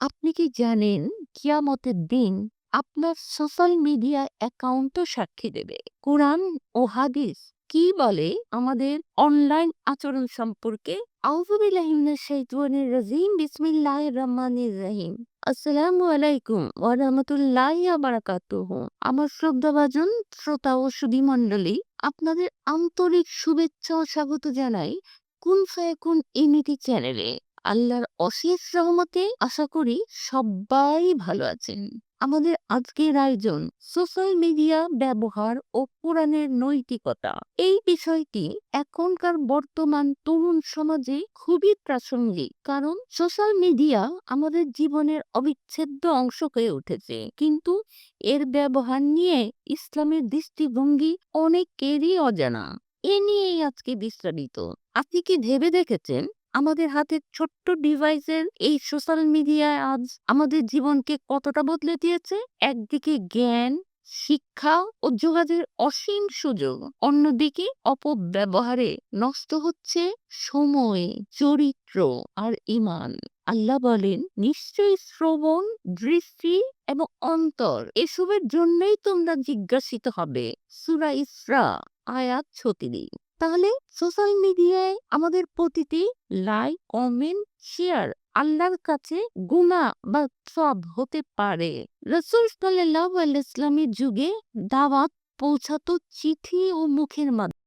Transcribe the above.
আপনি কি জানেন কিয়ামতের দিন আপনার সোশ্যাল মিডিয়া অ্যাকাউন্টও সাক্ষী দেবে? কোরআন ও হাদিস কি বলে আমাদের অনলাইন আচরণ সম্পর্কে? আসসালামু আলাইকুম আমার শ্রদ্ধাভাজন শ্রোতা ও মণ্ডলী আপনাদের আন্তরিক শুভেচ্ছা ও স্বাগত জানাই কুন ফায়াকুন ইউনিটি চ্যানেলে। আল্লাহর অশেষ রহমতে আশা করি সবাই ভালো আছেন। আমাদের আজকের আয়োজন সোশ্যাল মিডিয়া ব্যবহার ও কোরআনের নৈতিকতা। এই বিষয়টি এখনকার বর্তমান তরুণ সমাজে খুবই প্রাসঙ্গিক কারণ সোশ্যাল মিডিয়া আমাদের জীবনের অবিচ্ছেদ্য অংশ হয়ে উঠেছে। কিন্তু এর ব্যবহার নিয়ে ইসলামের দৃষ্টিভঙ্গি অনেকেরই অজানা। এ নিয়েই আজকে বিস্তারিত। আপনি কি ভেবে দেখেছেন? আমাদের হাতের ছোট্ট ডিভাইসের এই সোশ্যাল মিডিয়া আজ আমাদের জীবনকে কতটা বদলে দিয়েছে? একদিকে জ্ঞান, শিক্ষা ও যোগাযোগের অসীম সুযোগ। অন্যদিকে অপব্যবহারে নষ্ট হচ্ছে সময়, চরিত্র আর ইমান। আল্লাহ বলেন, নিশ্চয়ই শ্রবণ, দৃষ্টি এবং অন্তর এসবের জন্যই তোমরা জিজ্ঞাসিত হবে। সুরা ইসরা, আয়াত ছত্রিশ। তাহলে সোশ্যাল মিডিয়ায় আমাদের প্রতিটি লাইক, কমেন্ট, শেয়ার আল্লাহর কাছে গুণা বা সব হতে পারে। রসুল সাল্লাহ ইসলামের যুগে দাওয়াত পৌঁছাতো চিঠি ও মুখের মাধ্যমে।